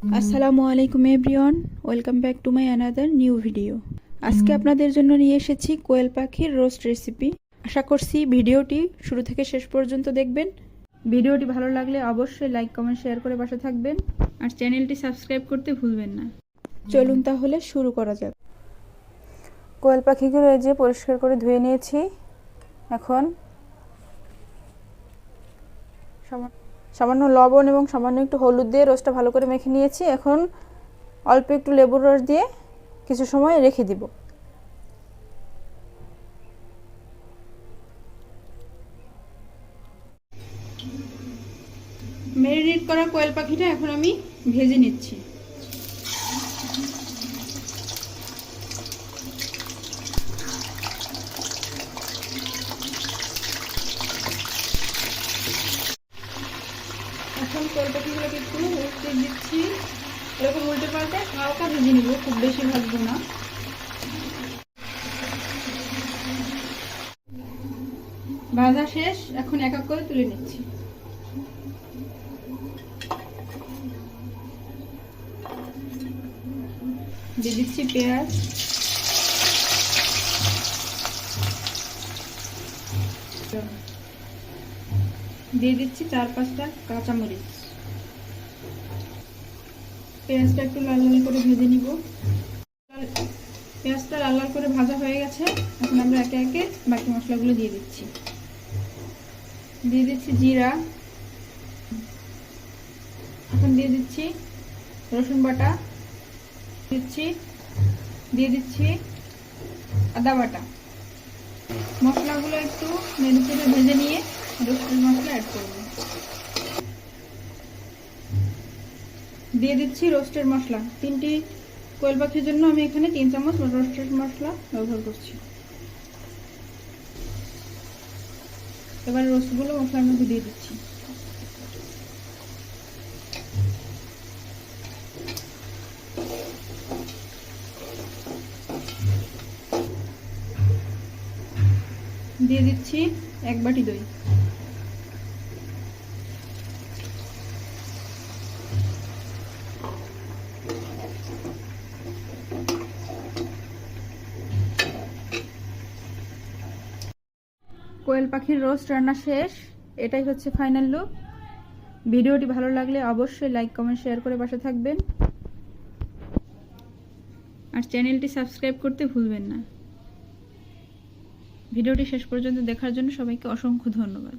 আসসালামু আলাইকুম everyone. Welcome back to my another new video. আজকে আপনাদের জন্য নিয়ে এসেছি কোয়েল পাখির রোস্ট রেসিপি। আশা করছি ভিডিওটি শুরু থেকে শেষ পর্যন্ত দেখবেন। ভিডিওটি ভালো লাগলে অবশ্যই লাইক কমেন্ট শেয়ার করে পাশে থাকবেন। আর চ্যানেলটি সাবস্ক্রাইব করতে ভুলবেন না। চলুন তাহলে শুরু করা যাক। কোয়েল পাখিগুলো এই যে পরিষ্কার করে ধুয়ে নিয়েছি। এখন সামান্য সামান্য লবণ এবং সামান্য একটু হলুদ দিয়ে রোস্টটা ভালো করে মেখে নিয়েছি। এখন অল্প একটু লেবুর রস দিয়ে কিছু সময় রেখে দিব। মেরিনেট করা কোয়েল পাখিটা এখন আমি ভেজে নিচ্ছি। এখন কোয়েল পাখিগুলোকে একটু উল্টে দিচ্ছি। এরকম উল্টে পাল্টে হালকা ভেজে নিব, খুব বেশি ভাজবো না। ভাজা শেষ, এখন এক এক করে তুলে নিচ্ছি। দিয়ে দিচ্ছি পেঁয়াজ। দিয়ে দিচ্ছি চার পাঁচটা কাঁচামরিচ। পেঁয়াজটা একটু লাল লাল করে ভেজে নিব। পেঁয়াজটা লাল লাল করে ভাজা হয়ে গেছে, এখন আমরা একে একে বাকি মশলাগুলো দিয়ে দিচ্ছি। দিয়ে দিচ্ছি জিরা। এখন দিয়ে দিচ্ছি রসুন বাটা। দিচ্ছি, দিয়ে দিচ্ছি আদা বাটা। মশলাগুলো একটু নেড়ে চেড়ে ভেজে নিয়ে মশলা অ্যাড দিয়ে দিচ্ছি রোস্টের মশলা। তিনটি কোয়েল পাখির জন্য আমি এখানে তিন চামচ রোস্টেড মশলা ব্যবহার করছি। এবার রোস্টগুলো মশলার মধ্যে দিয়ে দিচ্ছি। দিয়ে দিচ্ছি এক বাটি দই। কোয়েল পাখির রোস্ট রান্না শেষ। এটাই হচ্ছে ফাইনাল লুক ভিডিওটি ভালো লাগলে অবশ্যই লাইক কমেন্ট শেয়ার করে পাশে থাকবেন। আর চ্যানেলটি সাবস্ক্রাইব করতে ভুলবেন না। ভিডিওটি শেষ পর্যন্ত দেখার জন্য সবাইকে অসংখ্য ধন্যবাদ।